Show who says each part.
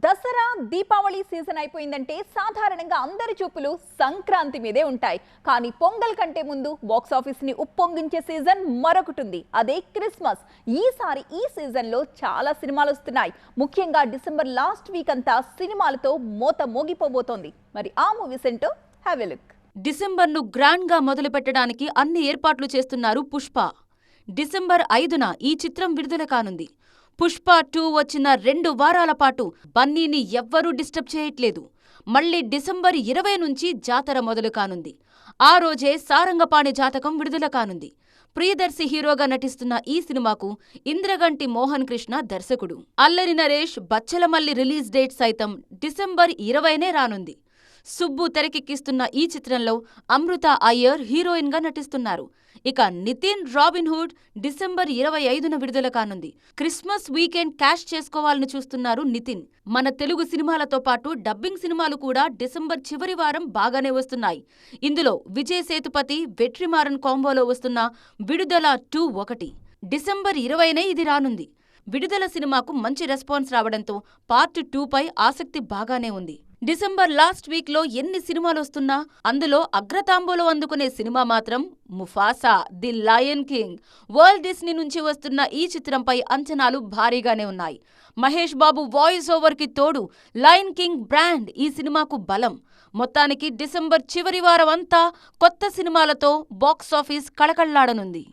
Speaker 1: Dasara Deepavali season అయిపోయిందంటే సాధారణంగా అందరి చూపులు సంక్రాంతి మీదే ఉంటాయి. కానీ పొంగల్ కంటే ముందు బాక్స్ ఆఫీస్ని ఉప్పొంగించే సీజన్ మరొకటి ఉంది అదే క్రిస్మస్. ఈసారి ఈ సీజన్లో చాలా సినిమాలు వస్తున్నాయి. ముఖ్యంగా డిసెంబర్ లాస్ట్ వీక్ అంతా సినిమాలతో మోత మోగిపోబోతోంది. మరి ఆ మూవీస్ ఏంటో హ్యావ్ ఎ లుక్.
Speaker 2: డిసెంబర్ను గ్రాండ్గా మొదలుపెట్టడానికి అన్ని ఏర్పాట్లు చేస్తున్నారు పుష్ప. డిసెంబర్ ఐదున ఈ చిత్రం విడుదల కానుంది. పుష్ప టూ వచ్చిన రెండు వారాల పాటు బన్నీని ఎవ్వరూ డిస్టర్బ్ చేయట్లేదు. మళ్ళీ డిసెంబర్ ఇరవై నుంచి జాతర మొదలు కానుంది. ఆ రోజే సారంగపాణి జాతకం విడుదల కానుంది. ప్రియదర్శి హీరోగా నటిస్తున్న ఈ సినిమాకు ఇంద్రగంటి మోహన్ కృష్ణ దర్శకుడు. అల్లరి నరేష్ బచ్చలమల్లి రిలీజ్ డేట్ సైతం డిసెంబర్ ఇరవైనే రానుంది. సుబ్బు తెరకెక్కిస్తున్న ఈ చిత్రంలో అమృత అయ్యర్ హీరోయిన్గా నటిస్తున్నారు. ఇక నితిన్ రాబిన్ హుడ్ డిసెంబర్ ఇరవై ఐదున విడుదల కానుంది. క్రిస్మస్ వీకెండ్ క్యాష్ చేసుకోవాలని చూస్తున్నారు నితిన్. మన తెలుగు సినిమాలతో పాటు డబ్బింగ్ సినిమాలు కూడా డిసెంబర్ చివరి వారం బాగానే వస్తున్నాయి. ఇందులో విజయ్ సేతుపతి వెట్రిమారన్ కాంబోలో వస్తున్న విడుదల టూ ఒకటి. డిసెంబర్ ఇరవైనే ఇది రానుంది. విడుదల సినిమాకు మంచి రెస్పాన్స్ రావడంతో పార్ట్ టూపై ఆసక్తి బాగానే ఉంది. డిసెంబర్ లాస్ట్ వీక్లో ఎన్ని సినిమాలు వస్తున్నా అందులో అగ్రతాంబూలం అందుకునే సినిమా మాత్రం Mufasa the lion king. World Disney నుంచి వస్తున్న ఈ చిత్రంపై అంచనాలు భారీగానే ఉన్నాయి. మహేష్ బాబు వాయిస్ ఓవర్కి తోడు లయన్ కింగ్ బ్రాండ్ ఈ సినిమాకు బలం. మొత్తానికి డిసెంబర్ చివరి వారం అంతా కొత్త సినిమాలతో బాక్సాఫీస్ కళకళ్ళాడనుంది.